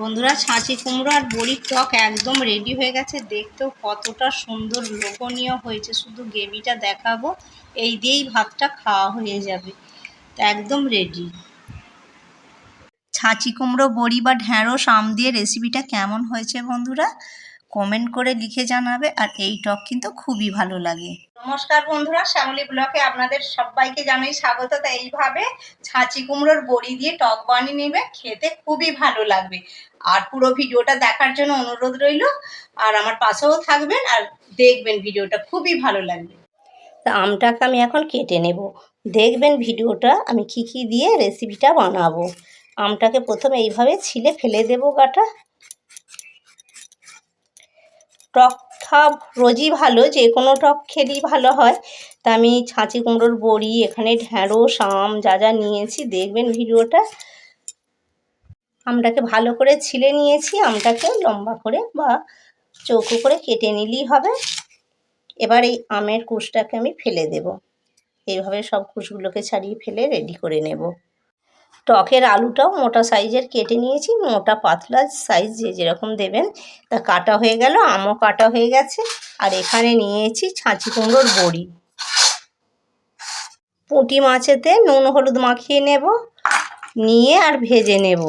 বন্ধুরা ছাঁচি কুমড়ো আর বড়ির টক একদম রেডি হয়ে গেছে। দেখতেও কতটা সুন্দর লোভনীয় হয়েছে। শুধু গ্রেভিটা দেখাবো, এই দিয়েই ভাতটা খাওয়া হয়ে যাবে। তো একদম রেডি ছাঁচি কুমড়ো, বড়ি বা ঢ্যাঁড়স, আম দিয়ে রেসিপিটা কেমন হয়েছে বন্ধুরা? কমেন্ট করে লিখে জানাবে আর এই টক কিন্তু খুবই ভালো লাগে। নমস্কার বন্ধুরা শ্যামলী ব্লকে আপনাদের সবাইকে জানাই স্বাগত। তা এইভাবে ছাঁচি কুমড়োর বড়ি দিয়ে টক বানিয়ে নেবে খেতে খুবই ভালো লাগবে। আর পুরো ভিডিওটা দেখার জন্য অনুরোধ রইল আর আমার পাশেও থাকবেন আর দেখবেন ভিডিওটা খুবই ভালো লাগবে। তা আমটাকে আমি এখন কেটে নেব। দেখবেন ভিডিওটা আমি কি কি দিয়ে রেসিপিটা বানাবো। আমটাকে প্রথমে এইভাবে ছিলে ফেলে দেবো গাটা। টক খাওয়া রোজই ভালো যে কোনো টক খেলেই ভালো হয়। তা আমি ছাঁচি কুমড়োর বড়ি, এখানে ঢ্যাঁড়স, আম যা যা নিয়েছি, দেখবেন ভিডিওটা। আমটাকে ভালো করে ছিলে নিয়েছি, আমটাকে লম্বা করে বা চৌকো করে কেটে নিলেই হবে। এবার এই আমের কুশটাকে আমি ফেলে দেব। এইভাবে সব কুশগুলোকে ছাড়িয়ে ফেলে রেডি করে নেব। টকের আলুটাও মোটা সাইজের কেটে নিয়েছি, মোটা পাতলা সাইজ যে যেরকম দেবেন। তা কাটা হয়ে গেল, আমও কাটা হয়ে গেছে, আর এখানে নিয়েছি ছাঁচি কুমড়োর বড়ি। পুঁটি মাছেতে নুন হলুদ মাখিয়ে নেব, নিয়ে আর ভেজে নেব।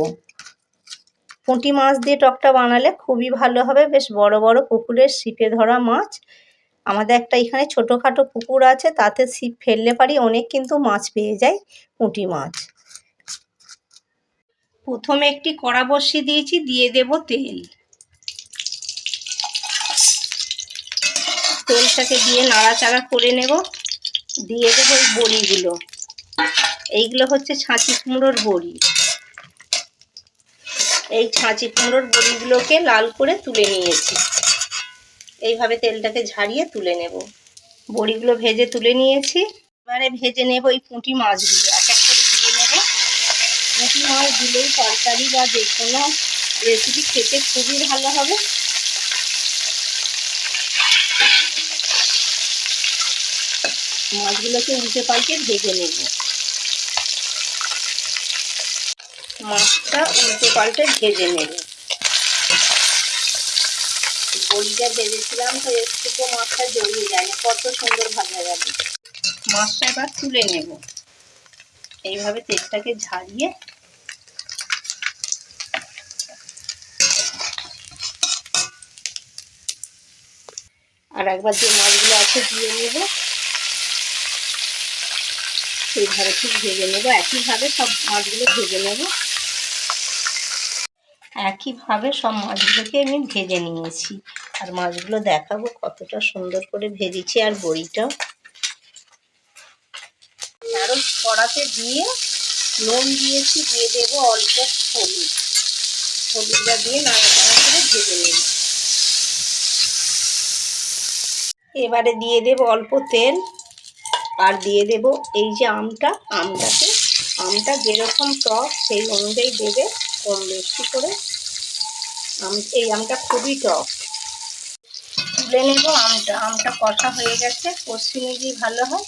পুঁটি মাছ দিয়ে টকটা বানালে খুবই ভালো হবে, বেশ বড় বড় পুকুরের ছিপে ধরা মাছ। আমাদের একটা এখানে ছোটোখাটো পুকুর আছে, তাতে ছিপ ফেললে পারি, অনেক কিন্তু মাছ পেয়ে যায় পুঁটি মাছ। প্রথমে একটি কড়া বসিয়ে দিয়েছি, দিয়ে দেব তেল। তেলটাকে দিয়ে নাড়াচাড়া করে নেব। দিয়ে দেবো এই বড়িগুলো। এইগুলো হচ্ছে ছাঁচি কুমড়োর বড়ি। এই ছাঁচি কুমড়োর বড়িগুলোকে লাল করে তুলে নিয়েছি। এইভাবে তেলটাকে ঝাড়িয়ে তুলে নেব। বড়িগুলো ভেজে তুলে নিয়েছি। এবারে ভেজে নেব এই পুঁটি মাছগুলো এক এক করে দিয়ে নেব পুঁটি মাছ দিলেই তরকারি বা যে কোনো রেসিপি খেতে খুবই ভালো হবে। মাছগুলোকে উল্টে পাল্টে ভেজে নেব। মাছটা উল্টে পাল্টে ভেজে নেব। বড়িটা ভেজেছিলাম তো এর একটু মাছটা জড়িয়ে যায় না, কত সুন্দর ভাজা যাবে। মাছটা এবার তুলে নেব। এইভাবে তেলটাকে ঝাড়িয়ে আর একবার যে মাছগুলো আছে দিয়ে নেব। সেইভাবে ঠিক ভেজে নেব। একইভাবে সব মাছগুলো ভেজে নেব। একইভাবে সব মাছগুলোকে আমি ভেজে নিয়েছি। আর মাছগুলো দেখাবো কতটা সুন্দর করে ভেজেছি আর বড়িটাও। আরও কড়াতে দিয়ে নুন দিয়েছি, দিয়ে দেবো অল্প হলুদ। হলুদটা দিয়ে নাড়াচাড়া করে ভেজে নেব। এবারে দিয়ে দেব অল্প তেল আর দিয়ে দেব এই যে আমটা, আমটাকে। আমটা যেরকম টক, সেই অনুযায়ী দেবে কম বেশি করে। আম, এই আমটা খুবই টক। তুলে নেব আমটা। আমটা কষা হয়ে গেছে। কষি নিলেই ভালো হয়।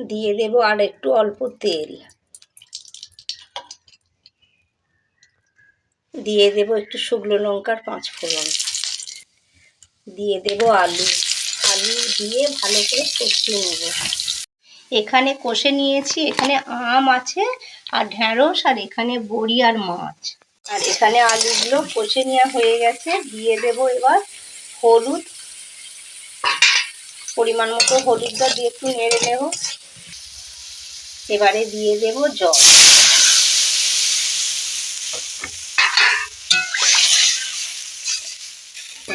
দিয়ে দেব আর একটু অল্প তেল। দিয়ে দেব একটু শুকনো লঙ্কার পাঁচ ফোড়ন। দিয়ে দেব আলু। আলু দিয়ে ভালো করে কষিয়ে নেব। এখানে কষে নিয়েছি, এখানে আম আছে আর ঢ্যাঁড়স আর এখানে বড়ি আর মাছ। আর এখানে আলুগুলো কষে নেওয়া হয়ে গেছে। দিয়ে দেব এবার হলুদ। পরিমাণ মতো হলুদটা দিয়ে একটু নেড়ে নেব। এবারে দিয়ে দেব জল।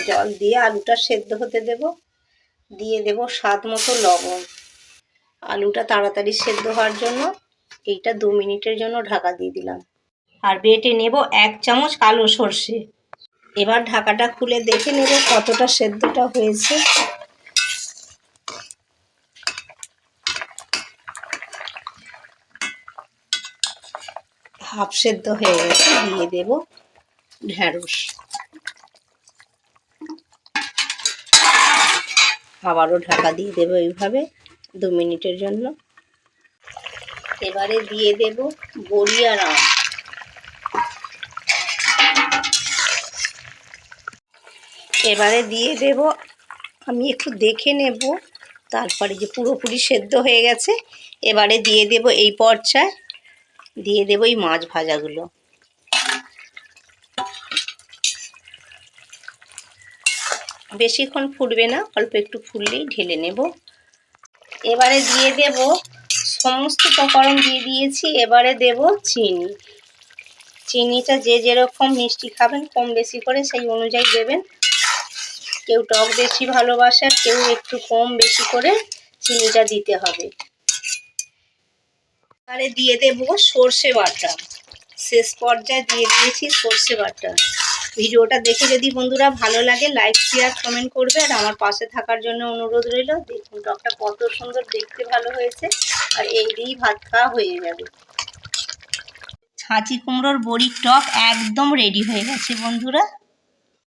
জল দিয়ে আলুটা সেদ্ধ হতে দেব। দিয়ে দেব স্বাদ মতো লবণ। আলুটা তাড়াতাড়ি সেদ্ধ হওয়ার জন্য এইটা দু মিনিটের জন্য ঢাকা দিয়ে দিলাম। আর বেটে নেব এক চামচ কালো সর্ষে। এবার ঢাকাটা খুলে দেখে নেব কতটা সেদ্ধটা হয়েছে। হাফ সেদ্ধ হয়ে গেছে, দিয়ে দেব ঢ্যাঁড়স আবারও ঢাকা দিয়ে দেবো এইভাবে দু মিনিটের জন্য। এবারে দিয়ে দেব বড়ি আর আম। এবারে দিয়ে দেব, আমি একটু দেখে নেব, তারপরে যে পুরোপুরি সেদ্ধ হয়ে গেছে, এবারে দিয়ে দেব এই পর্যায়ে, দিয়ে দেব এই মাছ ভাজাগুলো। বেশিক্ষণ ফুটবে না, অল্প একটু ফুললেই ঢেলে নেব। এবারে দিয়ে দেব সমস্ত উপকরণ দিয়ে দিয়েছি, এবারে দেব চিনি। চিনিটা যে যেরকম মিষ্টি খাবেন, কম বেশি করে সেই অনুযায়ী দেবেন। কেউ টক বেশি ভালোবাসে আর কেউ একটু কম বেশি করে চিনিটা দিতে হবে। এবারে দিয়ে দেব সর্ষে বাটা। শেষ পর্যায়ে দিয়ে দিয়েছি সর্ষে বাটা। ভিডিওটা দেখে যদি বন্ধুরা ভালো লাগে লাইক শেয়ার কমেন্ট করবে। আর আমার পাশে থাকার জন্য অনুরোধ রইল, দেখুন টকটা কত সুন্দর দেখতে ভালো হয়েছে। আর এই দিয়েই ভাত খাওয়া হয়ে যাবে। ছাঁচি কুমড়োর বড়ির টক একদম রেডি হয়ে গেছে, বন্ধুরা।